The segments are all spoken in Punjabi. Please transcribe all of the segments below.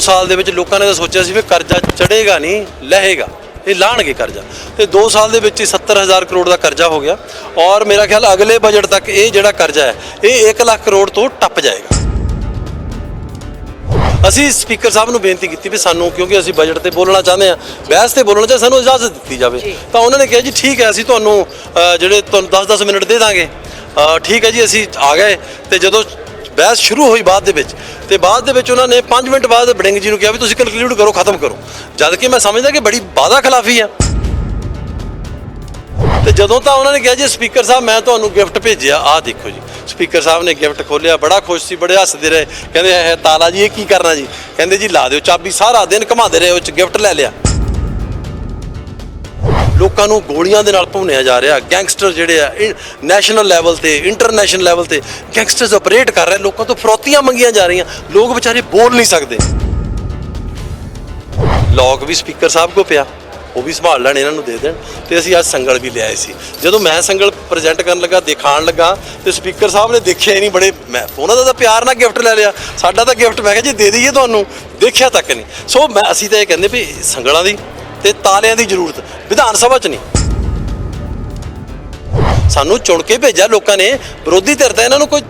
ਸਾਲ ਦੇ ਵਿੱਚ ਲੋਕਾਂ ਨੇ ਤਾਂ ਸੋਚਿਆ ਸੀ ਵੀ ਕਰਜ਼ਾ ਚੜੇਗਾ ਨਹੀਂ ਲਹੇਗਾ। ਇਹ ਲਾਣਗੇ ਕਰਜ਼ਾ। ਤੇ 2 ਸਾਲ ਦੇ ਵਿੱਚ ਹੀ 70000 ਕਰੋੜ ਦਾ ਕਰਜ਼ਾ ਹੋ ਗਿਆ। ਔਰ ਮੇਰਾ ਖਿਆਲ ਅਗਲੇ ਬਜਟ ਤੱਕ ਇਹ ਜਿਹੜਾ ਕਰਜ਼ਾ ਹੈ ਇਹ 1 ਲੱਖ ਕਰੋੜ ਤੋਂ ਟੱਪ ਜਾਏਗਾ। ਅਸੀਂ ਸਪੀਕਰ ਸਾਹਿਬ ਨੂੰ ਬੇਨਤੀ ਕੀਤੀ ਵੀ ਸਾਨੂੰ ਕਿਉਂਕਿ ਅਸੀਂ ਬਜਟ ਤੇ ਬੋਲਣਾ ਚਾਹੁੰਦੇ ਆ ਬਹਿਸ ਤੇ ਬੋਲਣਾ ਚਾਹੁੰਦੇ ਸਾਨੂੰ ਇਜਾਜ਼ਤ ਦਿੱਤੀ ਜਾਵੇ। ਤਾਂ ਉਹਨਾਂ ਨੇ ਕਿਹਾ ਜੀ ਠੀਕ ਹੈ ਅਸੀਂ ਤੁਹਾਨੂੰ ਜਿਹੜੇ ਤੁਹਾਨੂੰ 10-10 ਮਿੰਟ ਦੇ ਦਾਂਗੇ। ਠੀਕ ਹੈ ਜੀ ਅਸੀਂ ਆ ਗਏ। ਤੇ ਜਦੋਂ ਬਹਿਸ ਸ਼ੁਰੂ ਹੋਈ ਬਾਅਦ ਦੇ ਵਿੱਚ ਤੇ ਬਾਅਦ ਦੇ ਵਿੱਚ ਉਹਨਾਂ ਨੇ 5 ਮਿੰਟ ਬਾਅਦ ਬੜਿੰਗ ਜੀ ਨੂੰ ਕਿਹਾ ਵੀ ਤੁਸੀਂ ਕਨਕਲੂਡ ਕਰੋ, ਖਤਮ ਕਰੋ। ਜਦ ਕਿ ਮੈਂ ਸਮਝਦਾ ਕਿ ਬੜੀ ਵਾਦਾ ਖਿਲਾਫੀ ਆ। ਤੇ ਜਦੋਂ ਤਾਂ ਉਹਨਾਂ ਨੇ ਕਿਹਾ ਜੀ, ਸਪੀਕਰ ਸਾਹਿਬ, ਮੈਂ ਤੁਹਾਨੂੰ ਗਿਫਟ ਭੇਜਿਆ। ਆਹ ਦੇਖੋ ਜੀ, ਸਪੀਕਰ ਸਾਹਿਬ ਨੇ ਗਿਫਟ ਖੋਲਿਆ ਬੜਾ ਖੁਸ਼ ਸੀ, ਬੜੇ ਹੱਸਦੇ ਰਹੇ। ਕਹਿੰਦੇ, ਇਹ ਤਾਲਾ ਜੀ, ਇਹ ਕੀ ਕਰਨਾ ਜੀ? ਕਹਿੰਦੇ ਜੀ, ਲਾ ਦਿਓ ਚਾਬੀ, ਸਾਰਾ ਦਿਨ ਘਮਾਉਂਦੇ ਰਹੇ, ਉਹ ਚ ਗਿਫਟ ਲੈ ਲਿਆ। ਲੋਕਾਂ ਨੂੰ ਗੋਲੀਆਂ ਦੇ ਨਾਲ ਭੁੰਨਿਆ ਜਾ ਰਿਹਾ। ਗੈਂਗਸਟਰ ਜਿਹੜੇ ਆ ਨੈਸ਼ਨਲ ਲੈਵਲ ਤੇ ਇੰਟਰਨੈਸ਼ਨਲ ਲੈਵਲ ਤੇ ਗੈਂਗਸਟਰਸ ਆਪਰੇਟ ਕਰ ਰਹੇ ਲੋਕਾਂ ਤੋਂ ਫਰੋਤੀਆਂ ਮੰਗੀਆਂ ਜਾ ਰਹੀਆਂ। ਲੋਕ ਵਿਚਾਰੇ ਬੋਲ ਨਹੀਂ ਸਕਦੇ। ਲੌਕ ਵੀ ਸਪੀਕਰ ਸਾਹਿਬ ਕੋ ਪਿਆ। ਉਹ ਵੀ ਸੰਭਾਲ ਲੈਣ, ਇਹਨਾਂ ਨੂੰ ਦੇ ਦੇਣ। ਤੇ ਅਸੀਂ ਅੱਜ ਸੰਗਲ ਵੀ ਲਿਆਏ ਸੀ। ਜਦੋਂ ਮੈਂ ਸੰਗਲ ਪ੍ਰੈਜ਼ੈਂਟ ਕਰਨ ਲੱਗਾ ਦਿਖਾਣ ਲੱਗਾ, ਤੇ ਸਪੀਕਰ ਸਾਹਿਬ ਨੇ ਦੇਖਿਆ ਹੀ ਨਹੀਂ। ਬੜੇ ਮੈਂ ਉਹਨਾਂ ਦਾ ਤਾਂ ਪਿਆਰ ਨਾਲ ਗਿਫਟ ਲੈ ਲਿਆ। ਸਾਡਾ ਤਾਂ ਗਿਫਟ ਮੈਂ ਕਿਹਾ ਜੀ ਦੇ ਦਈਏ ਤੁਹਾਨੂੰ। ਦੇਖਿਆ ਤੱਕ ਨਹੀਂ। ਸੋ ਮੈਂ ਅਸੀਂ ਤਾਂ ਇਹ ਕਹਿੰਦੇ ਵੀ ਸੰਗਲਾਂ ਦੀ ਤੇ ਤਾਲਿਆਂ ਦੀ ਜ਼ਰੂਰਤ। ਵਿਧਾਨ ਸਭਾ 'ਚ ਨਹੀਂ। ਸਾਨੂੰ ਚੁਣ ਕੇ ਭੇਜਿਆ ਲੋਕਾਂ ਨੇ। ਵਿਰੋਧੀ ਧਿਰ ਤਾਂ ਇਹਨਾਂ ਨੂੰ ਕੋਈ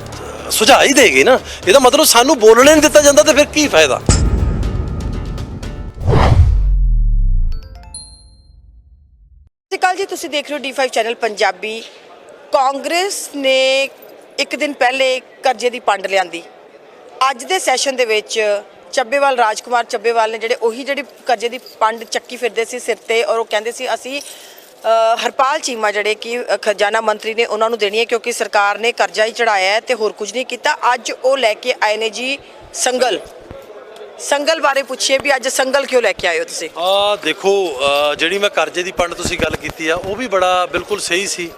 ਸੁਝਾਅ ਹੀ ਦੇਗੀ ਨਾ। ਇਹਦਾ ਮਤਲਬ ਸਾਨੂੰ ਬੋਲਣੇ ਨਹੀਂ ਦਿੱਤਾ ਜਾਂਦਾ ਤੇ ਫਿਰ ਕੀ ਫਾਇਦਾ? ਸਤਿ ਸ਼੍ਰੀ ਅਕਾਲ ਜੀ, ਤੁਸੀਂ ਦੇਖ ਰਹੇ ਹੋ D5 ਚੈਨਲ ਪੰਜਾਬੀ। ਕਾਂਗਰਸ ਨੇ ਇੱਕ ਦਿਨ ਪਹਿਲੇ ਕਰਜ਼ੇ ਦੀ ਪੰਡ ਲਿਆਂਦੀ। ਅੱਜ ਦੇ ਸੈਸ਼ਨ ਦੇ ਵਿੱਚ ਚੱਬੇਵਾਲ, ਰਾਜਕੁਮਾਰ ਚੱਬੇਵਾਲ ਨੇ ਜਿਹੜੇ ਉਹੀ ਜਿਹੜੀ ਕਰਜ਼ੇ ਦੀ ਪੰਡ ਚੱਕੀ ਫਿਰਦੇ ਸੀ ਸਿਰ ਤੇ ਔਰ ਉਹ ਕਹਿੰਦੇ ਸੀ, ਅਸੀਂ ਹਰਪਾਲ ਚੀਮਾ ਜਿਹੜੇ ਕਿ ਖਜ਼ਾਨਾ ਮੰਤਰੀ ਨੇ ਉਹਨਾਂ ਨੂੰ ਦੇਣੀ ਹੈ ਕਿਉਂਕਿ ਸਰਕਾਰ ਨੇ ਕਰਜ਼ਾ ਹੀ ਚੜਾਇਆ ਹੈ ਤੇ ਹੋਰ ਕੁਝ ਨਹੀਂ ਕੀਤਾ। ਅੱਜ ਉਹ ਲੈ ਕੇ ਆਏ ਨੇ ਜੀ ਸੰਗਲ। ਸੰਗਲ ਬਾਰੇ ਪੁੱਛੀਏ ਵੀ ਅੱਜ ਸੰਗਲ ਕਿਉਂ ਲੈ ਕੇ ਆਏ ਹੋ ਤੁਸੀਂ? ਆ ਦੇਖੋ ਜਿਹੜੀ ਮੈਂ ਕਰਜ਼ੇ ਦੀ ਪੰਡ ਤੁਸੀਂ ਗੱਲ ਕੀਤੀ ਆ, ਉਹ ਵੀ ਬੜਾ ਬਿਲਕੁਲ ਸਹੀ ਸੀ।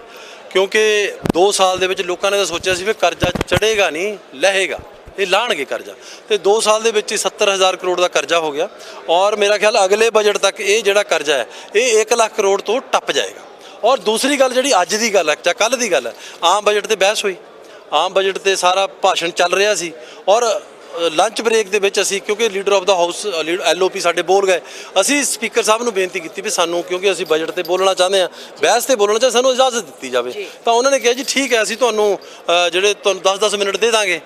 ਕਿਉਂਕਿ 2 ਸਾਲ ਦੇ ਵਿੱਚ ਲੋਕਾਂ ਨੇ ਤਾਂ ਸੋਚਿਆ ਸੀ ਵੀ ਕਰਜ਼ਾ ਚੜੇਗਾ ਨਹੀਂ, ਲਹੇਗਾ। ਇਹ ਲਾਣਗੇ ਕਰਜ਼ਾ। ਤੇ 2 ਸਾਲ ਦੇ ਵਿੱਚ ਹੀ 70000 ਕਰੋੜ ਦਾ ਕਰਜ਼ਾ ਹੋ ਗਿਆ। ਔਰ ਮੇਰਾ ਖਿਆਲ ਅਗਲੇ ਬਜਟ ਤੱਕ ਇਹ ਜਿਹੜਾ ਕਰਜ਼ਾ ਹੈ, ਇਹ 1 ਲੱਖ ਕਰੋੜ ਤੋਂ ਟੱਪ ਜਾਏਗਾ। ਔਰ ਦੂਸਰੀ ਗੱਲ ਜਿਹੜੀ ਅੱਜ ਦੀ ਗੱਲ ਹੈ ਜਾਂ ਕੱਲ ਦੀ ਗੱਲ ਹੈ, ਆਮ ਬਜਟ ਤੇ ਬਹਿਸ ਹੋਈ। ਆਮ ਬਜਟ ਤੇ ਸਾਰਾ ਭਾਸ਼ਣ ਚੱਲ ਰਿਹਾ ਸੀ। ਔਰ ਲੰਚ ਬ੍ਰੇਕ ਦੇ ਵਿੱਚ ਅਸੀਂ ਕਿਉਂਕਿ leader of the house LOP ਸਾਡੇ ਬੋਲ ਗਏ। ਅਸੀਂ ਸਪੀਕਰ ਸਾਹਿਬ ਨੂੰ ਬੇਨਤੀ ਕੀਤੀ ਵੀ ਸਾਨੂੰ ਕਿਉਂਕਿ ਅਸੀਂ ਬਜਟ ਤੇ ਬੋਲਣਾ ਚਾਹੁੰਦੇ ਆ ਬਹਿਸ ਤੇ ਬੋਲਣਾ ਚਾਹੁੰਦੇ ਸਾਨੂੰ ਇਜਾਜ਼ਤ ਦਿੱਤੀ ਜਾਵੇ। ਤਾਂ ਉਹਨਾਂ ਨੇ ਕਿਹਾ ਜੀ ਠੀਕ ਹੈ ਅਸੀਂ ਤੁਹਾਨੂੰ ਜਿਹੜੇ ਤੁਹਾਨੂੰ 10-10 ਮਿੰਟ ਦੇ ਦਾਂਗੇ।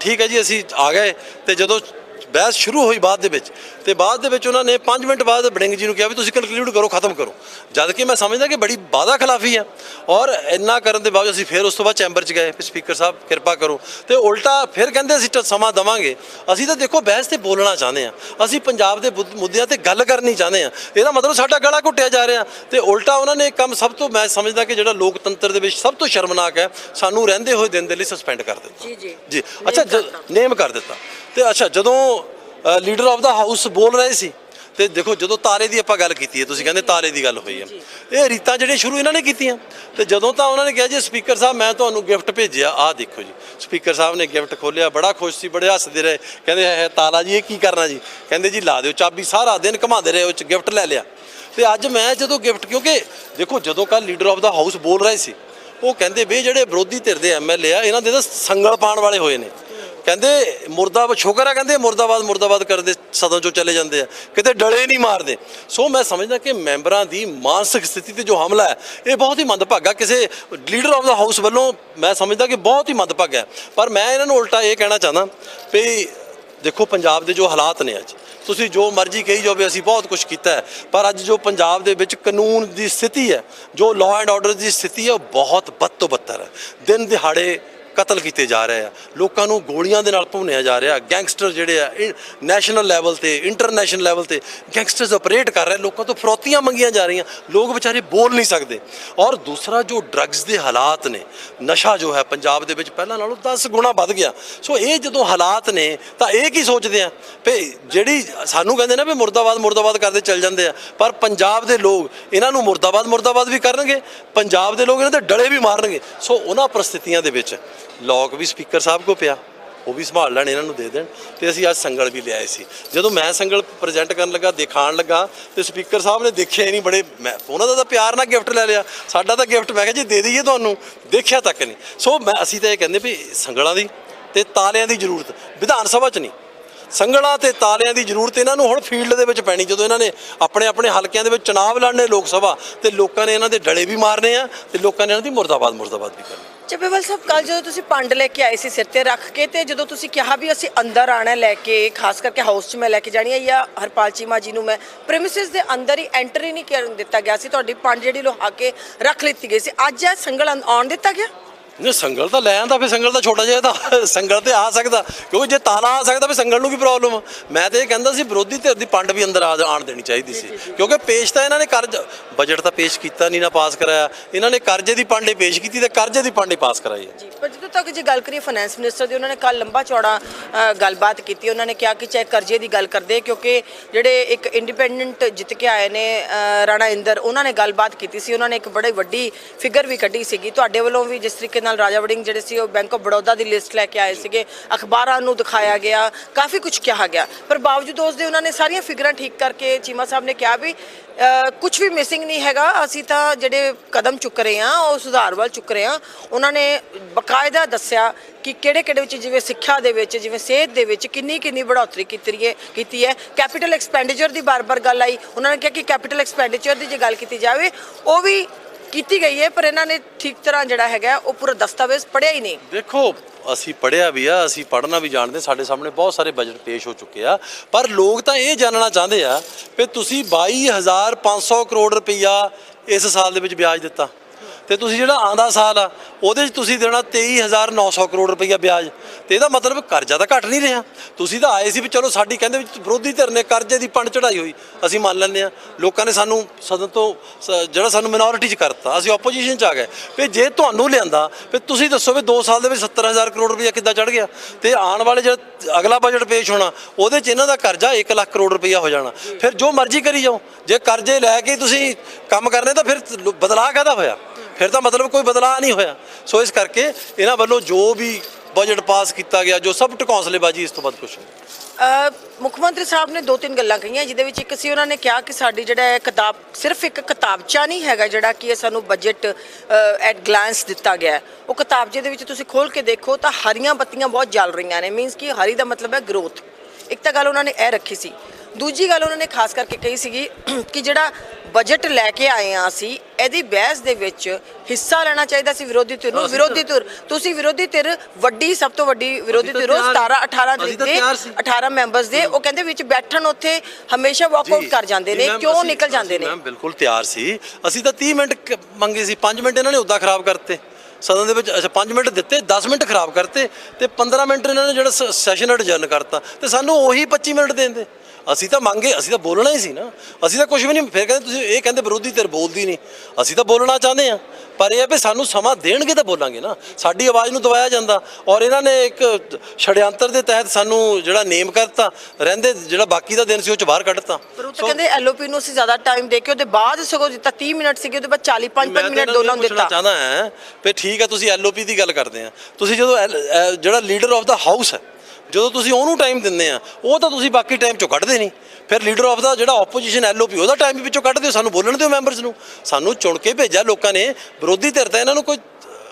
ਠੀਕ ਹੈ ਜੀ ਅਸੀਂ ਆ ਗਏ। ਤੇ ਜਦੋਂ ਬਹਿਸ ਸ਼ੁਰੂ ਹੋਈ ਬਾਅਦ ਦੇ ਵਿੱਚ। ਤੇ ਬਾਅਦ ਦੇ ਵਿੱਚ ਉਹਨਾਂ ਨੇ 5 ਮਿੰਟ ਬਾਅਦ ਬੜਿੰਗ ਜੀ ਨੂੰ ਕਿਹਾ ਵੀ ਤੁਸੀਂ ਕਨਕਲੂਡ ਕਰੋ ਖਤਮ ਕਰੋ। ਜਦ ਕਿ ਮੈਂ ਸਮਝਦਾ ਕਿ ਬੜੀ ਵਾਦਾ ਖਿਲਾਫੀ ਆ। ਔਰ ਇੰਨਾ ਕਰਨ ਦੇ ਬਾਵਜੂਦ ਅਸੀਂ ਫਿਰ ਉਸ ਤੋਂ ਬਾਅਦ ਚੈਂਬਰ 'ਚ ਗਏ ਸਪੀਕਰ ਸਾਹਿਬ ਕਿਰਪਾ ਕਰੋ। ਤੇ ਉਲਟਾ ਫਿਰ ਕਹਿੰਦੇ ਅਸੀਂ ਤਾਂ ਸਮਾਂ ਦਵਾਂਗੇ। ਅਸੀਂ ਤਾਂ ਦੇਖੋ ਬਹਿਸ ਤੇ ਬੋਲਣਾ ਚਾਹੁੰਦੇ ਆ। ਅਸੀਂ ਪੰਜਾਬ ਦੇ ਮੁੱਦ- ਮੁੱਦਿਆਂ ਤੇ ਗੱਲ ਕਰਨੀ ਚਾਹੁੰਦੇ ਆ। ਇਹਦਾ ਮਤਲਬ ਸਾਡਾ ਗਲਾ ਘੁੱਟਿਆ ਜਾ ਰਿਹਾ। ਤੇ ਉਲਟਾ ਉਹਨਾਂ ਨੇ ਕੰਮ ਸਭ ਤੋਂ ਮੈਂ ਸਮਝਦਾ ਕਿ ਜਿਹੜਾ ਲੋਕਤੰਤਰ ਦੇ ਵਿੱਚ ਸਭ ਤੋਂ ਸ਼ਰਮਨਾਕ ਹੈ ਸਾਨੂੰ ਰਹਿੰਦੇ ਹੋਏ ਦਿਨ ਦੇ ਲਈ ਸਸਪੈਂਡ ਕਰ ਦਿੱਤਾ। ਜੀ, ਜੀ। ਜੀ। ਅੱਛਾ ਨੇਮ ਕਰ ਦਿੱਤਾ। ਤੇ ਅੱਛਾ ਜਦੋਂ ਲੀਡਰ ਆਫ ਦਾ ਹਾਊਸ ਬੋਲ ਰਹੇ ਸੀ। ਤੇ ਦੇਖੋ ਜਦੋਂ ਤਾਲੇ ਦੀ ਆਪਾਂ ਗੱਲ ਕੀਤੀ ਹੈ ਤੁਸੀਂ ਕਹਿੰਦੇ ਤਾਲੇ ਦੀ ਗੱਲ ਹੋਈ ਹੈ। ਇਹ ਰੀਤਾਂ ਜਿਹੜੀਆਂ ਸ਼ੁਰੂ ਇਹਨਾਂ ਨੇ ਕੀਤੀਆਂ। ਤੇ ਜਦੋਂ ਤਾਂ ਉਹਨਾਂ ਨੇ ਕਿਹਾ ਜੀ ਸਪੀਕਰ ਸਾਹਿਬ ਮੈਂ ਤੁਹਾਨੂੰ ਗਿਫਟ ਭੇਜਿਆ। ਆਹ ਦੇਖੋ ਜੀ ਸਪੀਕਰ ਸਾਹਿਬ ਨੇ ਗਿਫਟ ਖੋਲਿਆ ਬੜਾ ਖੁਸ਼ ਸੀ ਬੜੇ ਹੱਸਦੇ ਰਹੇ। ਕਹਿੰਦੇ ਇਹ ਤਾਲਾ ਜੀ ਇਹ ਕੀ ਕਰਨਾ ਜੀ? ਕਹਿੰਦੇ ਜੀ ਲਾ ਦਿਓ ਚਾਬੀ ਸਾਰਾ ਦਿਨ ਘਮਾਉਂਦੇ ਰਹੇ ਉਹ ਚ ਗਿਫਟ ਲੈ ਲਿਆ। ਤੇ ਅੱਜ ਮੈਂ ਜਦੋਂ ਗਿਫਟ ਕਿਉਂਕਿ ਦੇਖੋ ਜਦੋਂ ਕੱਲ ਲੀਡਰ ਆਫ ਦਾ ਹਾਊਸ ਬੋਲ ਰਹੇ ਸੀ ਉਹ ਕਹਿੰਦੇ ਵੀ ਜਿਹੜੇ ਵਿਰੋਧੀ ਧਿਰ ਦੇ ਐਮਐਲਏ ਆ ਇਹਨਾਂ ਦੇ ਤਾਂ ਸੰਗਲ ਪਾਣ ਵਾਲੇ ਹੋਏ ਨੇ। ਕਹਿੰਦੇ ਮੁਰਦਾਬਾਦ, ਸ਼ੁਕਰ ਆ, ਕਹਿੰਦੇ ਮੁਰਦਾਬਾਦ ਮੁਰਦਾਬਾਦ ਕਰਦੇ ਸਦਨ ਚੋਂ ਚਲੇ ਜਾਂਦੇ ਆ। ਕਿਤੇ ਡਲੇ ਨਹੀਂ ਮਾਰਦੇ। ਸੋ ਮੈਂ ਸਮਝਦਾ ਕਿ ਮੈਂਬਰਾਂ ਦੀ ਮਾਨਸਿਕ ਸਥਿਤੀ ਤੇ ਜੋ ਹਮਲਾ ਹੈ, ਇਹ ਬਹੁਤ ਹੀ ਮੰਦਭਾਗਾ। ਕਿਸੇ ਲੀਡਰ ਆਫ ਦਾ ਹਾਊਸ ਵੱਲੋਂ ਮੈਂ ਸਮਝਦਾ ਕਿ ਬਹੁਤ ਹੀ ਮੰਦਭਾਗਾ ਹੈ। ਪਰ ਮੈਂ ਇਹਨਾਂ ਨੂੰ ਉਲਟਾ ਇਹ ਕਹਿਣਾ ਚਾਹੁੰਦਾ ਵੀ ਦੇਖੋ, ਪੰਜਾਬ ਦੇ ਜੋ ਹਾਲਾਤ ਨੇ ਅੱਜ, ਤੁਸੀਂ ਜੋ ਮਰਜ਼ੀ ਕਹੀ ਜਾਓ ਵੀ ਅਸੀਂ ਬਹੁਤ ਕੁਝ ਕੀਤਾ ਹੈ, ਪਰ ਅੱਜ ਜੋ ਪੰਜਾਬ ਦੇ ਵਿੱਚ ਕਾਨੂੰਨ ਦੀ ਸਥਿਤੀ ਹੈ, ਜੋ ਲਾਅ ਐਂਡ ਆਰਡਰ ਦੀ ਸਥਿਤੀ ਹੈ, ਉਹ ਬਹੁਤ ਬਦ ਤੋਂ ਬੱਤਰ ਹੈ। ਦਿਨ ਦਿਹਾੜੇ ਕਤਲ ਕੀਤੇ ਜਾ ਰਹੇ ਆ। ਲੋਕਾਂ ਨੂੰ ਗੋਲੀਆਂ ਦੇ ਨਾਲ ਭੁੰਨਿਆ ਜਾ ਰਿਹਾ। ਗੈਂਗਸਟਰ ਜਿਹੜੇ ਆ ਨੈਸ਼ਨਲ ਲੈਵਲ ਤੇ ਇੰਟਰਨੈਸ਼ਨਲ ਲੈਵਲ ਤੇ ਗੈਂਗਸਟਰਸ ਆਪਰੇਟ ਕਰ ਰਹੇ। ਲੋਕਾਂ ਤੋਂ ਫਰੋਤੀਆਂ ਮੰਗੀਆਂ ਜਾ ਰਹੀਆਂ। ਲੋਕ ਵਿਚਾਰੇ ਬੋਲ ਨਹੀਂ ਸਕਦੇ। ਔਰ ਦੂਸਰਾ ਜੋ ਡਰੱਗਸ ਦੇ ਹਾਲਾਤ ਨੇ, ਨਸ਼ਾ ਜੋ ਹੈ ਪੰਜਾਬ ਦੇ ਵਿੱਚ ਪਹਿਲਾਂ ਨਾਲੋਂ 10 ਗੁਣਾ ਵੱਧ ਗਿਆ। ਸੋ ਇਹ ਜਦੋਂ ਹਾਲਾਤ ਨੇ, ਤਾਂ ਇਹ ਕੀ ਸੋਚਦੇ ਆ? ਭਈ ਜਿਹੜੀ ਸਾਨੂੰ ਕਹਿੰਦੇ ਨੇ ਵੀ ਮੁਰਦਾਬਾਦ ਮੁਰਦਾਬਾਦ ਕਰਦੇ ਚੱਲ ਜਾਂਦੇ ਆ। ਪਰ ਪੰਜਾਬ ਦੇ ਲੋਕ ਇਹਨਾਂ ਨੂੰ ਮੁਰਦਾਬਾਦ ਮੁਰਦਾਬਾਦ ਵੀ ਕਰਨਗੇ। ਪੰਜਾਬ ਦੇ ਲੋਕ ਇਹਨਾਂ ਦੇ ਡਲੇ ਵੀ ਮਾਰਨਗੇ। ਸੋ ਉਹਨਾਂ ਪਰਿਸਥਿਤੀਆਂ ਦੇ ਵਿੱਚ ਲੋਕ ਵੀ ਸਪੀਕਰ ਸਾਹਿਬ ਕੋ ਪਿਆ, ਉਹ ਵੀ ਸੰਭਾਲ ਲੈਣ, ਇਹਨਾਂ ਨੂੰ ਦੇ ਦੇਣ। ਤੇ ਅਸੀਂ ਅੱਜ ਸੰਗਲ ਵੀ ਲਿਆਏ ਸੀ। ਜਦੋਂ ਮੈਂ ਸੰਗਲ ਪ੍ਰੈਜ਼ੈਂਟ ਕਰਨ ਲੱਗਾ ਦਿਖਾਣ ਲੱਗਾ, ਤੇ ਸਪੀਕਰ ਸਾਹਿਬ ਨੇ ਦੇਖਿਆ ਹੀ ਨਹੀਂ, ਬੜੇ ਮੈਂ ਉਹਨਾਂ ਦਾ ਤਾਂ ਪਿਆਰ ਨਾਲ ਗਿਫਟ ਲੈ ਲਿਆ। ਸਾਡਾ ਤਾਂ ਗਿਫਟ ਮੈਂ ਕਿਹਾ ਜੀ ਦੇ ਦਈਏ ਤੁਹਾਨੂੰ, ਦੇਖਿਆ ਤੱਕ ਨਹੀਂ। ਸੋ ਮੈਂ, ਅਸੀਂ ਤਾਂ ਇਹ ਕਹਿੰਦੇ ਵੀ ਸੰਗਲਾਂ ਦੀ ਤੇ ਤਾਲਿਆਂ ਦੀ ਜ਼ਰੂਰਤ, ਵਿਧਾਨ ਸਭਾ 'ਚ ਨਹੀਂ। ਸੰਗਲਾਂ ਤੇ ਤਾਲਿਆਂ ਦੀ ਜ਼ਰੂਰਤ ਇਹਨਾਂ ਨੂੰ ਹੁਣ ਫੀਲਡ ਦੇ ਵਿੱਚ ਪੈਣੀ, ਜਦੋਂ ਇਹਨਾਂ ਨੇ ਆਪਣੇ ਆਪਣੇ ਹਲਕਿਆਂ ਦੇ ਵਿੱਚ ਚੁਣਾਵ ਲੜਨੇ ਲੋਕ ਸਭਾ, ਤੇ ਲੋਕਾਂ ਨੇ ਇਹਨਾਂ ਦੇ ਡਲੇ ਵੀ ਮਾਰਨੇ ਆ, ਤੇ ਲੋਕਾਂ ਨੇ ਇਹਨਾਂ ਦੀ ਮੁਰਦਾਬਾਦ ਮੁਰਦਾਬਾਦ ਵੀ ਕਰਨੀ। ਚੱਬੇਵਾਲ ਸਾਹਿਬ ਕੱਲ ਜਦੋਂ ਤੁਸੀਂ ਪੰਡ ਲੈ ਕੇ ਆਏ ਸੀ ਸਿਰ ਤੇ ਰੱਖ ਕੇ ਤੇ ਜਦੋਂ ਤੁਸੀਂ ਕਿਹਾ ਵੀ ਅਸੀਂ ਅੰਦਰ ਆਣਾ ਲੈ ਕੇ, ਖਾਸ ਕਰਕੇ ਹਾਊਸ 'ਚ ਮੈਂ ਲੈ ਕੇ ਜਾਣੀ ਹੈ ਜਾਂ ਹਰਪਾਲ ਚੀਮਾ ਜੀ ਨੂੰ ਮੈਂ ਪ੍ਰੈਮਿਸਿਸ ਦੇ ਅੰਦਰ ਹੀ ਐਂਟਰ ਹੀ ਨਹੀਂ ਕਰਨ ਦਿੱਤਾ ਗਿਆ ਸੀ, ਤੁਹਾਡੀ ਪੰਡ ਜਿਹੜੀ ਲੁਹਾ ਕੇ ਰੱਖ ਲਿੱਤੀ ਗਈ ਸੀ, ਅੱਜ ਇਹ ਸੰਗਲ ਆਂ- ਆਉਣ ਦਿੱਤਾ ਗਿਆ? ਨੇ ਸੰਗਲ ਤਾਂ ਲੈ ਆਂਦਾ ਫਿਰ ਸੰਗਲ ਤਾਂ ਛੋਟਾ ਜਿਹਾ ਤਾਂ ਸੰਗਲ ਤੇ ਆ ਸਕਦਾ। ਕਿਉਂਕਿ ਜੇ ਤਾਲਾ ਆ ਸਕਦਾ ਫਿਰ ਸੰਗਲ ਨੂੰ ਕੀ ਪ੍ਰੋਬਲਮ ਮੈਂ ਤੇ ਇਹ ਕਹਿੰਦਾ ਸੀ ਵਿਰੋਧੀ ਧਿਰ ਦੀ ਪੰਡ ਵੀ ਅੰਦਰ ਆ ਆਣ ਦੇਣੀ ਚਾਹੀਦੀ ਸੀ। ਕਿਉਂਕਿ ਪੇਸ਼ ਤਾਂ ਇਹਨਾਂ ਨੇ ਕਰਜ਼ ਬਜਟ ਤਾਂ ਪੇਸ਼ ਕੀਤਾ ਨਹੀਂ ਨਾ ਪਾਸ ਕਰਾਇਆ। ਇਹਨਾਂ ਨੇ ਕਰਜ਼ੇ ਦੀ ਪੰਡੇ ਪੇਸ਼ ਕੀਤੀ ਤੇ ਕਰਜ਼ੇ ਦੀ ਪੰਡੇ ਪਾਸ ਕਰਾਈ ਹੈ। ਜੀ ਪਰ ਜਦੋਂ ਤੱਕ ਜੇ ਗੱਲ ਕਰੀਏ ਫਾਈਨੈਂਸ ਮਿਨਿਸਟਰ ਦੀ ਉਹਨਾਂ ਨੇ ਕੱਲ ਲੰਬਾ ਚੌੜਾ ਗੱਲਬਾਤ ਕੀਤੀ। ਉਹਨਾਂ ਨੇ ਕਿਹਾ ਕਿ ਚਾਹੇ ਕਰਜ਼ੇ ਦੀ ਗੱਲ ਕਰਦੇ ਕਿਉਂਕਿ ਜਿਹੜੇ ਇੱਕ ਇੰਡੀਪੈਂਡੈਂਟ ਜਿੱਤ ਕੇ ਆਏ ਨੇ ਰਾਣਾ ਇੰਦਰ ਉਹਨਾਂ ਨੇ ਗੱਲਬਾਤ ਕੀਤੀ ਸੀ। ਉਹਨਾਂ ਨੇ ਇੱਕ ਬੜੀ ਵੱਡੀ ਫਿਗਰ ਵੀ ਕੱਢੀ ਸੀਗੀ। ਤੁਹਾਡੇ ਵੱਲੋਂ ਵੀ ਜਿਸ ਤਰੀਕੇ ਨਾਲ ਰਾਜਾ ਵੜਿੰਗ ਜਿਹੜੇ ਸੀ, ਉਹ ਬੈਂਕ ਆਫ ਬੜੌਦਾ ਦੀ ਲਿਸਟ ਲੈ ਕੇ ਆਏ ਸੀਗੇ। ਅਖਬਾਰਾਂ ਨੂੰ ਦਿਖਾਇਆ ਗਿਆ, ਕਾਫੀ ਕੁਝ ਕਿਹਾ ਗਿਆ। ਪਰ ਬਾਵਜੂਦ ਉਸ ਦੇ ਉਹਨਾਂ ਨੇ ਸਾਰੀਆਂ ਫਿਗਰਾਂ ਠੀਕ ਕਰਕੇ ਚੀਮਾ ਸਾਹਿਬ ਨੇ ਕਿਹਾ ਵੀ ਕੁਝ ਵੀ ਮਿਸਿੰਗ ਨਹੀਂ ਹੈਗਾ, ਅਸੀਂ ਤਾਂ ਜਿਹੜੇ ਕਦਮ ਚੁੱਕ ਰਹੇ ਹਾਂ, ਉਹ ਸੁਧਾਰ ਵੱਲ ਚੁੱਕ ਰਹੇ ਹਾਂ। ਉਹਨਾਂ ਨੇ ਬਕਾਇਦਾ ਦੱਸਿਆ ਕਿ ਕਿਹੜੇ ਕਿਹੜੇ ਵਿੱਚ, ਜਿਵੇਂ ਸਿੱਖਿਆ ਦੇ ਵਿੱਚ, ਜਿਵੇਂ ਸਿਹਤ ਦੇ ਵਿੱਚ ਕਿੰਨੀ ਕਿੰਨੀ ਬੜੋਤਰੀ ਕੀਤੀ ਹੈ ਕੀਤੀ ਹੈ। ਕੈਪੀਟਲ ਐਕਸਪੈਂਡੀਚਰ ਦੀ ਬਾਰ-ਬਾਰ ਗੱਲ ਆਈ। ਉਹਨਾਂ ਨੇ ਕਿਹਾ ਕਿ ਕੈਪੀਟਲ ਐਕਸਪੈਂਡੀਚਰ ਦੀ ਜੇ ਗੱਲ ਕੀਤੀ ਜਾਵੇ, ਉਹ ਵੀ ਕੀਤੀ ਗਈ ਹੈ, ਪਰ ਇਹਨਾਂ ਨੇ ਠੀਕ ਤਰ੍ਹਾਂ ਜਿਹੜਾ ਹੈਗਾ, ਉਹ ਪੂਰਾ ਦਸਤਾਵੇਜ਼ ਪੜਿਆ ਹੀ ਨਹੀਂ। ਦੇਖੋ, ਅਸੀਂ ਪੜਿਆ ਵੀ ਆ, ਅਸੀਂ ਪੜਨਾ ਵੀ ਜਾਣਦੇ, ਸਾਡੇ ਸਾਹਮਣੇ ਬਹੁਤ ਸਾਰੇ ਬਜਟ ਪੇਸ਼ ਹੋ ਚੁੱਕੇ ਆ। ਪਰ ਲੋਕ ਤਾਂ ਇਹ ਜਾਣਨਾ ਚਾਹੁੰਦੇ ਆ ਕਿ ਤੁਸੀਂ 22500 ਕਰੋੜ ਰੁਪਈਆ ਇਸ ਸਾਲ ਦੇ ਵਿੱਚ ਵਿਆਜ ਦਿੱਤਾ। ਤੇ ਤੁਸੀਂ ਜਿਹੜਾ ਆਂਦਾ ਸਾਲ ਆ, ਉਹਦੇ 'ਚ ਤੁਸੀਂ ਦੇਣਾ 23900 ਕਰੋੜ ਰੁਪਈਆ ਵਿਆਜ। ਤੇ ਇਹਦਾ ਮਤਲਬ ਕਰਜ਼ਾ ਤਾਂ ਘਟ ਨਹੀਂ ਰਿਹਾ। ਤੁਸੀਂ ਤਾਂ ਆਏ ਸੀ ਵੀ ਚਲੋ ਸਾਡੀ ਕਹਿੰਦੇ ਵੀ ਵਿਰੋਧੀ ਧਿਰ ਨੇ ਕਰਜ਼ੇ ਦੀ ਪੰਡ ਚੜਾਈ ਹੋਈ। ਅਸੀਂ ਮੰਨ ਲੈਂਦੇ ਆ ਲੋਕਾਂ ਨੇ ਸਾਨੂੰ ਸਦਨ ਤੋਂ ਸ- ਜਿਹੜਾ ਸਾਨੂੰ ਮਿਨੋਰਿਟੀ 'ਚ ਕਰਤਾ, ਅਸੀਂ ਆਪੋਜੀਸ਼ਨ 'ਚ ਆ ਗਏ। ਵੀ ਜੇ ਤੁਹਾਨੂੰ ਲਿਆਂਦਾ, ਵੀ ਤੁਸੀਂ ਦੱਸੋ ਵੀ 2 ਸਾਲ ਦੇ ਵਿੱਚ 70000 ਕਰੋੜ ਰੁਪਈਆ ਕਿੱਦਾਂ ਚੜ ਗਿਆ? ਤੇ ਆਉਣ ਵਾਲੇ ਜਿਹੜਾ ਅਗਲਾ ਬਜਟ ਪੇਸ਼ ਹੋਣਾ, ਉਹਦੇ 'ਚ ਇਹਨਾਂ ਦਾ ਕਰਜ਼ਾ 1 ਲੱਖ ਕਰੋੜ ਰੁਪਈਆ ਹੋ ਜਾਣਾ। ਫਿਰ ਜੋ ਮਰਜ਼ੀ ਕਰੀ ਜਾਓ। ਜੇ ਕਰਜ਼ੇ ਲੈ ਕੇ ਤੁਸੀਂ ਕੰਮ ਕਰਨੇ ਤਾਂ ਫਿਰ ਬਦਲਾਅ ਕਾਹਦਾ ਹੋਇਆ? ਫਿਰ ਤਾਂ ਮਤਲਬ ਕੋਈ ਬਦਲਾਅ ਨਹੀਂ ਹੋਇਆ। ਸੋ ਇਸ ਕਰਕੇ ਇਹਨਾਂ ਵੱਲੋਂ ਜੋ ਵੀ ਬਜਟ ਪਾਸ ਕੀਤਾ ਗਿਆ, ਜੋ ਸਭ ਟਕੌਂਸਲੇਬਾਜ਼ੀ ਇਸ ਤੋਂ ਬਾਅਦ ਕੁਝ ਮੁੱਖ ਮੰਤਰੀ ਸਾਹਿਬ ਨੇ ਦੋ ਤਿੰਨ ਗੱਲਾਂ ਕਹੀਆਂ, ਜਿਹਦੇ ਵਿੱਚ ਇੱਕ ਸੀ ਉਹਨਾਂ ਨੇ ਕਿਹਾ ਕਿ ਸਾਡੀ ਜਿਹੜਾ ਹੈ ਕਿਤਾਬ, ਸਿਰਫ ਇੱਕ ਕਿਤਾਬਚਾ ਨਹੀਂ ਹੈਗਾ ਜਿਹੜਾ ਕਿ ਇਹ ਸਾਨੂੰ ਬਜਟ ਐਟ ਗਲਾਂਸ ਦਿੱਤਾ ਗਿਆ ਉਹ ਕਿਤਾਬਚੇ ਦੇ ਵਿੱਚ ਤੁਸੀਂ ਖੋਲ ਕੇ ਦੇਖੋ ਤਾਂ ਹਰੀਆਂ ਬੱਤੀਆਂ ਬਹੁਤ ਜਲ ਰਹੀਆਂ ਨੇ। ਮੀਨਸ ਕਿ ਹਰੀ ਦਾ ਮਤਲਬ ਹੈ ਗਰੋਥ ਇੱਕ ਤਾਂ ਗੱਲ ਉਹਨਾਂ ਨੇ ਇਹ ਰੱਖੀ ਸੀ ਦੂਜੀ ਗੱਲ ਉਹਨਾਂ ਨੇ ਖਾਸ ਕਰਕੇ ਕਹੀ ਸੀਗੀ ਕਿ ਜਿਹੜਾ ਬਜਟ ਲੈ ਕੇ ਆਏ ਆ ਅਸੀਂ ਇਹਦੀ ਬਹਿਸ ਦੇ ਵਿੱਚ ਹਿੱਸਾ ਲੈਣਾ ਚਾਹੀਦਾ ਸੀ ਵਿਰੋਧੀ ਧਿਰ ਨੂੰ। ਵਿਰੋਧੀ ਧਿਰ ਤੁਸੀਂ ਵਿਰੋਧੀ ਧਿਰ ਵੱਡੀ ਸਭ ਤੋਂ ਵੱਡੀ ਵਿਰੋਧੀ ਧਿਰ ਤਿਆਰ- 17 18 ਅਸੀਂ ਤਰੀਕ ਤਾਂ ਦੇ ਤਿਆਰ ਸੀ। 18 ਮੈਂਬਰਸ ਦੇ। ਉਹ ਕਹਿੰਦੇ ਵਿੱਚ ਬੈਠਣ ਉੱਥੇ ਹਮੇਸ਼ਾ ਵਾਕਆਊਟ ਕਰ ਜਾਂਦੇ ਨੇ ਕਿਉਂ ਨਿਕਲ ਜਾਂਦੇ ਨੇ? ਮੈਮ ਬਿਲਕੁਲ ਤਿਆਰ ਸੀ। ਅਸੀਂ ਤਾਂ 30 ਮਿੰਟ ਮੰਗੇ ਸੀ 5 ਮਿੰਟ ਇਹਨਾਂ ਨੇ ਉਦਾਂ ਖਰਾਬ ਕਰਤੇ। ਸਦਨ ਦੇ ਵਿੱਚ ਅੱਛਾ 5 ਮਿੰਟ ਦਿੱਤੇ 10 ਮਿੰਟ ਖਰਾਬ ਕਰਤੇ ਤੇ 15 ਮਿੰਟ ਇਹਨਾਂ ਨੇ ਜਿਹੜਾ ਸੈਸ਼ਨ ਅਡਜਰਨ ਕਰਤਾ। ਤੇ ਸਾਨੂੰ ਉਹੀ 25 ਮਿੰਟ ਦੇਂਦੇ ਅਸੀਂ ਤਾਂ ਮੰਗੇ ਅਸੀਂ ਤਾਂ ਬੋਲਣਾ ਹੀ ਸੀ ਨਾ। ਅਸੀਂ ਤਾਂ ਕੁਝ ਵੀ ਨਹੀਂ ਫਿਰ ਕਹਿੰਦੇ ਤੁਸੀਂ ਇਹ ਕਹਿੰਦੇ ਵਿਰੋਧੀ ਧਿਰ ਬੋਲਦੀ ਨਹੀਂ। ਅਸੀਂ ਤਾਂ ਬੋਲਣਾ ਚਾਹੁੰਦੇ ਆ ਪਰ ਇਹ ਆ ਵੀ ਸਾਨੂੰ ਸਮਾਂ ਦੇਣਗੇ ਤਾਂ ਬੋਲਾਂਗੇ ਨਾ। ਸਾਡੀ ਆਵਾਜ਼ ਨੂੰ ਦਬਾਇਆ ਜਾਂਦਾ। ਔਰ ਇਹਨਾਂ ਨੇ ਇੱਕ ਛੜਿਆੰਤਰ ਦੇ ਤਹਿਤ ਸਾਨੂੰ ਜਿਹੜਾ ਨੇਮ ਕਰਤਾ ਰਹਿੰਦੇ ਜਿਹੜਾ ਬਾਕੀ ਦਾ ਦਿਨ ਸੀ ਉਹ ਚ ਬਾਹਰ ਕੱਢਤਾ। ਪਰ ਉਹ ਤਾਂ ਕਹਿੰਦੇ ਐਲਓਪੀ ਨੂੰ ਅਸੀਂ ਜ਼ਿਆਦਾ ਟਾਈਮ ਦੇ ਕੇ ਉਹਦੇ ਬਾਅਦ ਸਗੋਂ ਦਿੱਤਾ 30 ਮਿੰਟ ਸੀਗੇ ਉਹਦੇ ਬਾਅਦ 40 5 5 ਮਿੰਟ ਦੋਨਾਂ ਨੂੰ ਦਿੱਤਾ। ਚਾਹੁੰਦਾ ਹਾਂ ਵੀ ਠੀਕ ਹੈ ਤੁਸੀਂ ਐਲਓਪੀ ਦੀ ਗੱਲ ਕਰਦੇ ਆ। ਤੁਸੀਂ ਜਦੋਂ ਜਿਹੜਾ ਲੀਡਰ ਆਫ ਦਾ ਹਾਊਸ ਹੈ ਜਦੋਂ ਤੁਸੀਂ ਉਹਨੂੰ ਟਾਈਮ ਦਿੰਦੇ ਆ, ਉਹ ਤਾਂ ਤੁਸੀਂ ਬਾਕੀ ਟਾਈਮ ਚੋਂ ਕੱਢਦੇ ਨਹੀਂ। ਫਿਰ ਲੀਡਰ ਆਫ ਦਾ ਜਿਹੜਾ ਆਪੋਜੀਸ਼ਨ ਐਲਓਪੀ ਉਹਦਾ ਟਾਈਮ ਵੀ ਵਿੱਚੋਂ ਕੱਢ ਦਿਓ, ਸਾਨੂੰ ਬੋਲਣ ਦਿਓ ਮੈਂਬਰਸ ਨੂੰ। ਸਾਨੂੰ ਚੁਣ ਕੇ ਭੇਜਿਆ ਲੋਕਾਂ ਨੇ, ਵਿਰੋਧੀ ਧਿਰ ਤਾਂ ਇਹਨਾਂ ਨੂੰ ਕੋਈ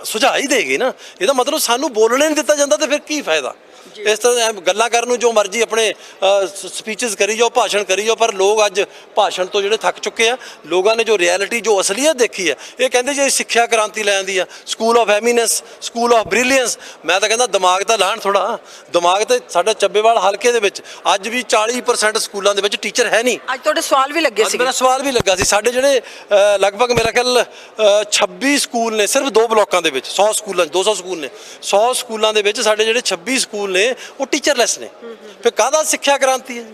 ਸੁਝਾਅ ਹੀ ਦੇਗੀ ਨਾ। ਇਹਦਾ ਮਤਲਬ ਸਾਨੂੰ ਬੋਲਣੇ ਨਹੀਂ ਦਿੱਤਾ ਜਾਂਦਾ ਤੇ ਫਿਰ ਕੀ ਫਾਇਦਾ? ਇਸ ਤਰ੍ਹਾਂ ਗੱਲਾਂ ਕਰਨ ਨੂੰ ਜੋ ਮਰਜ਼ੀ ਆਪਣੇ ਸਪੀਚਸ ਕਰੀ ਜਾਓ ਭਾਸ਼ਣ ਕਰੀ ਜਾਓ ਪਰ ਲੋਕ ਅੱਜ ਭਾਸ਼ਣ ਤੋਂ ਜਿਹੜੇ ਥੱਕ ਚੁੱਕੇ ਆ ਲੋਕਾਂ ਨੇ ਜੋ ਰਿਐਲਿਟੀ ਜੋ ਅਸਲੀਅਤ ਦੇਖੀ ਹੈ ਇਹ ਕਹਿੰਦੇ ਜੇ ਸਿੱਖਿਆ ਕ੍ਰਾਂਤੀ ਲੈ ਆਂਦੀ ਆ school of eminence school of brilliance ਮੈਂ ਤਾਂ ਕਹਿੰਦਾ ਦਿਮਾਗ ਤਾਂ ਲਾਣ ਥੋੜਾ ਦਿਮਾਗ ਤੇ ਸਾਡਾ ਚੱਬੇਵਾਲ ਹਲਕੇ ਦੇ ਵਿੱਚ ਅੱਜ ਵੀ 40% ਸਕੂਲਾਂ ਦੇ ਵਿੱਚ ਟੀਚਰ ਹੈ ਨਹੀਂ। ਅੱਜ ਤੁਹਾਡੇ ਸਵਾਲ ਵੀ ਲੱਗੇ ਸੀਗੇ। ਮੇਰਾ ਸਵਾਲ ਵੀ ਲੱਗਾ ਸੀ ਸਾਡੇ ਜਿਹੜੇ ਲਗਭਗ ਮੇਰਾ ਖਿਆਲ ਅ, 26 ਸਕੂਲ ਨੇ ਸਿਰਫ ਦੋ ਬਲਾਕਾਂ ਦੇ ਵਿੱਚ 100 ਸਕੂਲਾਂ 'ਚ 200 ਸਕੂਲ ਨੇ। 100 ਸਕੂਲਾਂ ਦੇ ਵਿੱਚ ਸਾਡੇ ਜਿਹੜੇ 26 ਸਕੂਲ ਨੇ ਉਹ ਟੀਚਰਲੈਸ ਨੇ। ਫਿਰ ਕਾਹਦਾ ਸਿੱਖਿਆ ਕ੍ਰਾਂਤੀ ਹੈ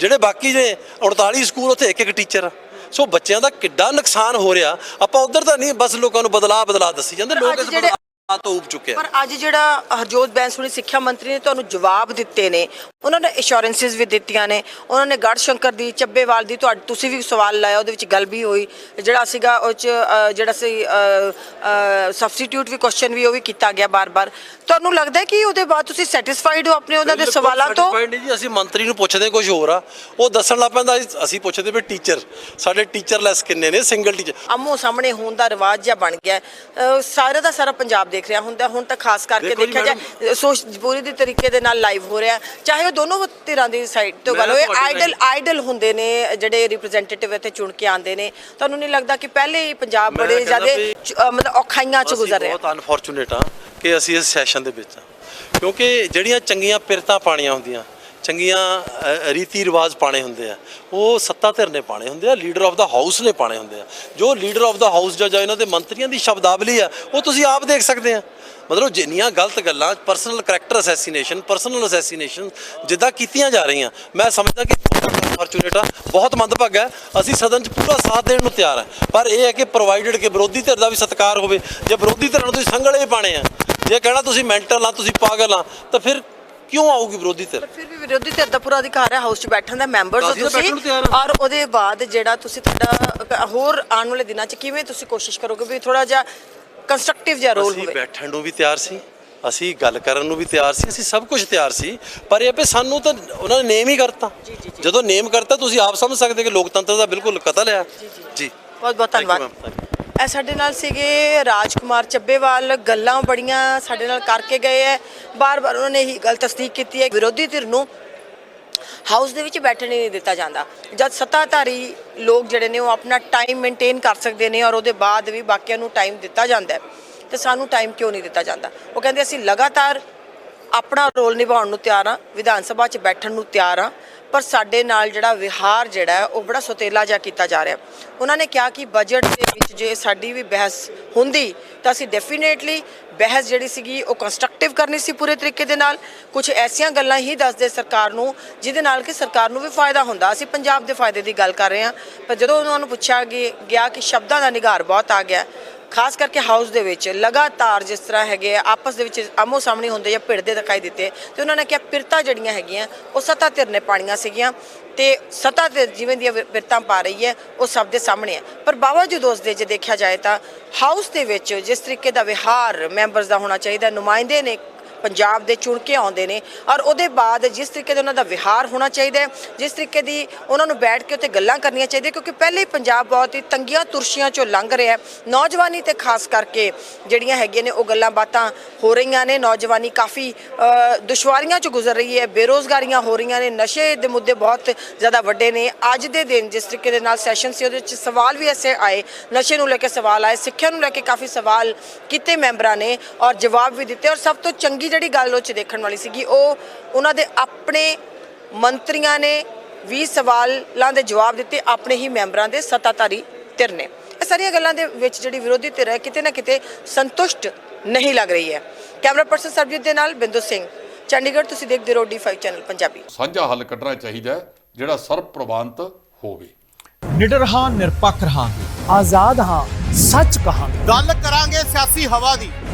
ਜਿਹੜੇ ਬਾਕੀ ਨੇ 39 ਸਕੂਲ ਉੱਥੇ ਇੱਕ ਇੱਕ ਟੀਚਰ ਆ। ਸੋ ਬੱਚਿਆਂ ਦਾ ਕਿੱਡਾ ਨੁਕਸਾਨ ਹੋ ਰਿਹਾ। ਆਪਾਂ ਉਧਰ ਤਾਂ ਨਹੀਂ ਬਸ ਲੋਕਾਂ ਨੂੰ ਬਦਲਾ ਬਦਲਾ ਦੱਸੀ ਜਾਂਦੇ ਲੋਕ ਇਸ ਬਦਲਾਅ ਤੋਂ ਉਬ ਚੁੱਕੇ ਆ ਪਰ ਅੱਜ ਜਿਹੜਾ ਹਰਜੋਤ ਬੈਂਸੁਣੀ ਸਿੱਖਿਆ ਮੰਤਰੀ ਨੇ ਤੁਹਾਨੂੰ ਜਵਾਬ ਦਿੱਤੇ ਨੇ ਉਹਨਾਂ ਨੇ ਅਸ਼ੋਰੈਂਸਸ ਵੀ ਦਿੱਤੀਆਂ ਨੇ ਉਹਨਾਂ ਨੇ ਗੜ ਸ਼ੰਕਰ ਦੀ ਚੱਬੇਵਾਲ ਦੀ ਤੁਹਾਡੀ ਤੁਸੀਂ ਵੀ ਸਵਾਲ ਲਾਇਆ ਉਹਦੇ ਵਿੱਚ ਗੱਲ ਵੀ ਹੋਈ ਜਿਹੜਾ ਸੀਗਾ ਉਹ ਚ ਅ, ਜਿਹੜਾ ਸੀ ਸਬਸਟੀਟਿਊਟ ਵੀ ਕੁਐਸਚਨ ਵੀ ਉਹ ਵੀ ਕੀਤਾ ਗਿਆ ਬਾਰ-ਬਾਰ। ਤੁਹਾਨੂੰ ਲੱਗਦਾ ਹੈ ਕਿ ਉਹਦੇ ਬਾਅਦ ਤੁਸੀਂ ਸੈਟੀਸਫਾਈਡ ਹੋ ਆਪਣੇ ਉਹਨਾਂ ਦੇ ਬਿਲਕੁਲ ਸਵਾਲਾਂ ਤੋਂ? satisfied ਨਹੀਂ ਜੀ ਅਸੀਂ ਮੰਤਰੀ ਨੂੰ ਪੁੱਛਦੇ ਕੁਝ ਹੋਰ ਆ। ਉਹ ਦੱਸਣ ਲੱਗ ਪੈਂਦਾ ਅਸੀਂ- ਅਸੀਂ ਪੁੱਛਦੇ ਵੀ ਟੀਚਰ ਸਾਡੇ ਟੀਚਰਲੈਸ ਕਿੰਨੇ ਨੇ ਸਿੰਗਲ ਟੀਚਰ ਆਮੋ ਸਾਹਮਣੇ ਹੋਣ ਦਾ ਰਿਵਾਜ ਜਿਹਾ ਬਣ ਗਿਆ। ਹੈ। ਸਾਰੇ ਦਾ ਸਾਰਾ ਪੰਜਾਬ ਦੇਖ ਦੇਖ ਰਿਹਾ ਹੁੰਦਾ ਹੁਣ ਤਾਂ ਖਾਸ ਕਰਕੇ ਦੇਖੋ ਜੀ ਦੇਖਿਆ ਜਾਏ ਸੋਚ ਪੂਰੀ ਦੀ ਤਰੀਕੇ ਦੇ ਨਾਲ ਲਾਈਵ ਹੋ ਰਿਹਾ। ਚਾਹੇ ਉਹ ਦੋਨੋਂ ਧਿਰਾਂ ਦੀ ਸਾਈਡ ਤੋਂ ਗੱਲ ਹੋਏ ਆਈਡਲ ਆਈਡਲ ਹੁੰਦੇ ਨੇ ਜਿਹੜੇ ਰਿਪਰੈਜ਼ੈਂਟੇਟਿਵ ਇੱਥੇ ਚੁਣ ਕੇ ਆਉਂਦੇ ਨੇ। ਤੁਹਾਨੂੰ ਨਹੀਂ ਲੱਗਦਾ ਕਿ ਪਹਿਲੇ ਹੀ ਪੰਜਾਬ ਬੜੇ ਜ਼ਿਆਦਾ ਮਤਲਬ ਔਖਾਈਆਂ ਚ ਗੁਜ਼ਰ ਰਿਹਾ ਬਹੁਤ ਅਨਫੋਰਚੂਨੇਟ ਆ ਕਿ ਅਸੀਂ ਇਸ ਸੈਸ਼ਨ ਦੇ ਵਿੱਚ ਆ ਕਿਉਂਕਿ ਜਿਹੜੀਆਂ ਚੰਗੀਆਂ ਪਿਰਤਾਂ ਪਾਣੀਆਂ ਹੁੰਦੀਆਂ ਚੰਗੀਆਂ ਰੀਤੀ ਰਿਵਾਜ ਪਾਣੇ ਹੁੰਦੇ ਆ। ਉਹ ਸੱਤਾ ਧਿਰ ਨੇ ਪਾਣੇ ਹੁੰਦੇ ਆ, ਲੀਡਰ ਆਫ ਦਾ ਹਾਊਸ ਨੇ ਪਾਣੇ ਹੁੰਦੇ ਆ। ਜੋ ਲੀਡਰ ਆਫ ਦਾ ਹਾਊਸ ਜਾਂ ਜਾਂ ਇਹਨਾਂ ਦੇ ਮੰਤਰੀਆਂ ਦੀ ਸ਼ਬਦਾਵਲੀ ਆ, ਉਹ ਤੁਸੀਂ ਆਪ ਦੇਖ ਸਕਦੇ ਆ। ਮਤਲਬ ਜਿੰਨੀਆਂ ਗਲਤ ਗੱਲਾਂ personal character assassination personal assassination ਜਿੱਦਾਂ ਕੀਤੀਆਂ ਜਾ ਰਹੀਆਂ, ਮੈਂ ਸਮਝਦਾ ਕਿ ਬਹੁਤ ਬਹੁਤ ਮੰਦਭਾਗਾ ਹੈ। ਅਸੀਂ ਸਦਨ 'ਚ ਪੂਰਾ ਸਾਥ ਦੇਣ ਨੂੰ ਤਿਆਰ ਆ। ਪਰ ਇਹ ਹੈ ਕਿ ਪ੍ਰੋਵਾਈਡਡ ਕਿ ਵਿਰੋਧੀ ਧਿਰ ਦਾ ਵੀ ਸਤਿਕਾਰ ਹੋਵੇ, ਜੇ ਵਿਰੋਧੀ ਧਿਰ ਨੂੰ ਤੁਸੀਂ ਸੰਗਲੇ ਪਾਣੇ ਆ, ਜੇ ਕਹਿਣਾ ਤੁਸੀਂ ਮੈਂਟਲ ਆ, ਤੁਸੀਂ ਪਾਗਲ ਆ, ਤਾਂ ਫਿਰ ਕਿਉਂ ਆਊਗੀ ਵਿਰੋਧੀ ਧਿਰ? ਫਿਰ ਵੀ ਵਿਰੋਧੀ ਧਿਰ ਦਾ ਪੂਰਾ ਅਧਿਕਾਰ ਹੈ ਹਾਊਸ 'ਚ ਬੈਠਣ ਦਾ ਮੈਂਬਰਸ ਹੋ ਅਸੀਂ ਤੁਸੀਂ। ਔਰ ਉਹਦੇ ਬਾਅਦ ਜਿਹੜਾ ਤੁਸੀਂ ਤੁਹਾਡਾ ਹੋਰ ਆਉਣ ਵਾਲੇ ਦਿਨਾਂ 'ਚ ਕਿਵੇਂ ਤੁਸੀਂ ਕੋਸ਼ਿਸ਼ ਕਰੋਗੇ ਵੀ ਥੋੜਾ ਜਿਹਾ ਕੰਸਟਰਕਟਿਵ ਜਿਹਾ ਰੋਲ ਅਸੀਂ ਹੋਵੇ? ਬੈਠਣ ਨੂੰ ਵੀ ਤਿਆਰ ਸੀ ਅਸੀਂ ਗੱਲ ਕਰਨ ਨੂੰ ਵੀ ਤਿਆਰ ਸੀ ਅਸੀਂ ਸਭ ਕੁਝ ਤਿਆਰ ਸੀ ਪਰ ਇਹ ਵੀ ਸਾਨੂੰ ਤਾਂ ਉਹਨਾਂ ਨੇ ਨੇਮ ਹੀ ਕਰਤਾ। ਜਦੋਂ ਨੇਮ ਕਰਤਾ ਤੁਸੀਂ ਆਪ ਸਮਝ ਸਕਦੇ ਕਿ ਲੋਕਤੰਤਰ ਦਾ ਬਿਲਕੁਲ ਕਤਲ ਹੈ। ਜੀ ਬਹੁਤ ਬਹੁਤ ਧੰਨਵਾਦ. ਇਹ ਸਾਡੇ ਨਾਲ ਸੀਗੇ ਰਾਜਕੁਮਾਰ ਚੱਬੇਵਾਲ। ਗੱਲਾਂ ਬੜੀਆਂ ਸਾਡੇ ਨਾਲ ਕਰਕੇ ਗਏ ਹੈ ਬਾਰ-ਬਾਰ ਉਹਨਾਂ ਨੇ ਇਹੀ ਗੱਲ ਤਸਦੀਕ ਕੀਤੀ ਹੈ ਵਿਰੋਧੀ ਧਿਰ ਨੂੰ ਹਾਊਸ ਦੇ ਵਿੱਚ ਬੈਠਣ ਹੀ ਨਹੀਂ ਦਿੱਤਾ ਜਾਂਦਾ। ਜਦ ਸੱਤਾਧਾਰੀ ਲੋਕ ਜਿਹੜੇ ਨੇ ਉਹ ਆਪਣਾ ਟਾਈਮ ਮੇਨਟੇਨ ਕਰ ਸਕਦੇ ਨੇ ਔਰ ਉਹਦੇ ਬਾਅਦ ਵੀ ਬਾਕੀਆਂ ਨੂੰ ਟਾਈਮ ਦਿੱਤਾ ਜਾਂਦਾ ਹੈ ਤੇ ਸਾਨੂੰ ਟਾਈਮ ਕਿਉਂ ਨਹੀਂ ਦਿੱਤਾ ਜਾਂਦਾ? ਉਹ ਕਹਿੰਦੇ ਅਸੀਂ ਲਗਾਤਾਰ ਆਪਣਾ ਰੋਲ ਨਿਭਾਉਣ ਨੂੰ ਤਿਆਰ ਹਾਂ ਵਿਧਾਨ ਸਭਾ 'ਚ ਬੈਠਣ ਨੂੰ ਤਿਆਰ ਹਾਂ ਪਰ ਸਾਡੇ ਨਾਲ ਜਿਹੜਾ ਵਿਹਾਰ ਜਿਹੜਾ ਉਹ ਬੜਾ ਸੁਤੇਲਾ ਜਿਹਾ ਕੀਤਾ ਜਾ ਰਿਹਾ ਉਹਨਾਂ ਨੇ ਕਿਹਾ ਕਿ ਬਜਟ ਦੇ ਵਿੱਚ ਜੇ ਸਾਡੀ ਵੀ ਬਹਿਸ ਹੁੰਦੀ, ਤਾਂ ਅਸੀਂ ਡੈਫੀਨੇਟਲੀ ਬਹਿਸ ਜਿਹੜੀ ਸੀਗੀ, ਉਹ ਕੰਸਟਰਕਟਿਵ ਕਰਨੀ ਸੀ ਪੂਰੇ ਤਰੀਕੇ ਦੇ ਨਾਲ। ਕੁਝ ਐਸੀਆਂ ਗੱਲਾਂ ਹੀ ਦੱਸਦੇ ਸਰਕਾਰ ਨੂੰ, ਜਿਹਦੇ ਨਾਲ ਕਿ ਸਰਕਾਰ ਨੂੰ ਵੀ ਫਾਇਦਾ ਹੁੰਦਾ। ਅਸੀਂ ਪੰਜਾਬ ਦੇ ਫਾਇਦੇ ਦੀ ਗੱਲ ਕਰ ਰਹੇ ਹਾਂ। ਪਰ ਜਦੋਂ ਉਹਨਾਂ ਨੂੰ ਪੁੱਛਿਆ ਗਿਆ ਗਿਆ ਕਿ ਸ਼ਬਦਾਂ ਦਾ ਨਿਗਾਰ ਬਹੁਤ ਆ ਗਿਆ ਖਾਸ ਕਰਕੇ ਹਾਊਸ ਦੇ ਵਿੱਚ ਲਗਾਤਾਰ ਜਿਸ ਤਰ੍ਹਾਂ ਹੈਗੇ ਆ, ਆਪਸ ਦੇ ਵਿੱਚ ਆਮੋ ਸਾਹਮਣੇ ਹੁੰਦੇ ਜਾਂ ਭਿੜਦੇ ਦਿਖਾਈ ਦਿੱਤੇ ਤੇ ਉਹਨਾਂ ਨੇ ਕਿਹਾ ਪਿਰਤਾ ਜਿਹੜੀਆਂ ਹੈਗੀਆਂ ਉਹ ਸੱਤਾ ਧਿਰ ਨੇ ਪਾਣੀਆਂ ਸੀਗੀਆਂ ਤੇ ਸੱਤਾ ਧਿਰ ਜਿਵੇਂ ਦੀਆਂ ਵਿ- ਪਿਰਤਾਂ ਪਾ ਰਹੀ ਹੈ ਉਹ ਸਭ ਦੇ ਸਾਹਮਣੇ ਹੈ ਪਰ ਬਾਵਜੂਦ ਉਸ ਦੇ ਜੇ ਦੇਖਿਆ ਜਾਏ ਤਾਂ ਹਾਊਸ ਦੇ ਵਿੱਚ ਜਿਸ ਤਰੀਕੇ ਦਾ ਵਿਹਾਰ ਮੈਂਬਰਸ ਦਾ ਹੋਣਾ ਚਾਹੀਦਾ ਨੁਮਾਇੰਦੇ ਨੇ ਪੰਜਾਬ ਦੇ ਚੁਣ ਕੇ ਆਉਂਦੇ ਨੇ ਔਰ ਉਹਦੇ ਬਾਅਦ ਜਿਸ ਤਰੀਕੇ ਦੇ ਉਹਨਾਂ ਦਾ ਵਿਹਾਰ ਹੋਣਾ ਚਾਹੀਦਾ ਹੈ, ਜਿਸ ਤਰੀਕੇ ਦੀ ਉਹਨਾਂ ਨੂੰ ਬੈਠ ਕੇ ਉੱਤੇ ਗੱਲਾਂ ਕਰਨੀਆਂ ਚਾਹੀਦੀਆਂ, ਕਿਉਂਕਿ ਪਹਿਲੇ ਹੀ ਪੰਜਾਬ ਬਹੁਤ ਹੀ ਤੰਗੀਆਂ ਤੁਰਸ਼ੀਆਂ ਚੋਂ ਲੰਘ ਰਿਹਾ ਹੈ। ਨੌਜਵਾਨੀ ਤੇ ਖਾਸ ਕਰਕੇ ਜਿਹੜੀਆਂ ਹੈਗੀਆਂ ਨੇ, ਉਹ ਗੱਲਾਂ ਬਾਤਾਂ ਹੋ ਰਹੀਆਂ ਨੇ। ਨੌਜਵਾਨੀ ਕਾਫੀ ਦੁਸ਼ਵਾਰੀਆਂ ਚੋਂ ਗੁਜ਼ਰ ਰਹੀ ਹੈ, ਬੇਰੋਜ਼ਗਾਰੀਆਂ ਹੋ ਰਹੀਆਂ ਨੇ, ਨਸ਼ੇ ਦੇ ਮੁੱਦੇ ਬਹੁਤ ਜ਼ਿਆਦਾ ਵੱਡੇ ਨੇ। ਅੱਜ ਦੇ ਦਿਨ ਜਿਸ ਤਰੀਕੇ ਦੇ ਨਾਲ ਸੈਸ਼ਨ ਸੀ, ਉਹਦੇ ਵਿੱਚ ਸਵਾਲ ਵੀ ਐਸੇ ਆਏ, ਨਸ਼ੇ ਨੂੰ ਲੈ ਕੇ ਸਵਾਲ ਆਏ, ਸਿੱਖਿਆ ਨੂੰ ਲੈ ਕੇ ਕਾਫੀ ਸਵਾਲ ਕੀਤੇ ਮੈਂਬਰਾਂ ਨੇ ਔਰ ਜਵਾਬ ਵੀ ਦਿੱਤੇ ਔਰ ਸਭ ਤੋਂ ਚੰਗੀ ਜਿਹੜੀ ਗੱਲ ਉਹ ਚ ਦੇਖਣ ਵਾਲੀ ਸੀਗੀ ਉਹ ਉਹਨਾਂ ਦੇ ਆਪਣੇ ਮੰਤਰੀਆਂ ਨੇ ਵੀ ਸਵਾਲਾਂ ਦੇ ਜਵਾਬ ਦਿੱਤੇ ਆਪਣੇ ਹੀ ਮੈਂਬਰਾਂ ਦੇ ਸੱਤਾਧਾਰੀ ਧਿਰ ਨੇ। ਇਹ ਸਾਰੀਆਂ ਗੱਲਾਂ ਦੇ ਵਿੱਚ ਜਿਹੜੀ ਵਿਰੋਧੀ ਧਿਰ ਹੈ ਕਿਤੇ ਨਾ ਕਿਤੇ ਸੰਤੁਸ਼ਟ ਨਹੀਂ ਲੱਗ ਰਹੀ ਹੈ। ਕੈਮਰਾ ਪਰਸਨ ਸਰਬਜੀਤ ਦੇ ਨਾਲ ਬਿੰਦੂ ਸਿੰਘ। ਚੰਡੀਗੜ੍ਹ ਤੁਸੀਂ ਦੇਖਦੇ ਰਹੋ ਡੀ5 ਚੈਨਲ ਪੰਜਾਬੀ। ਸਾਂਝਾ ਹੱਲ ਕੱਢਣਾ ਚਾਹੀਦਾ ਹੈ, ਜਿਹੜਾ ਸਰਬ ਪ੍ਰਵਾਨਤ ਹੋਵੇ। ਨਿਡਰ ਹਾਂ ਨਿਰਪੱਖ ਰਹਾਂਗੇ। ਆਜ਼ਾਦ ਹਾਂ ਸੱਚ ਕਹਾਂਗੇ। ਗੱਲ ਕਰਾਂਗੇ ਸਿਆਸੀ ਹਵਾ ਦੀ।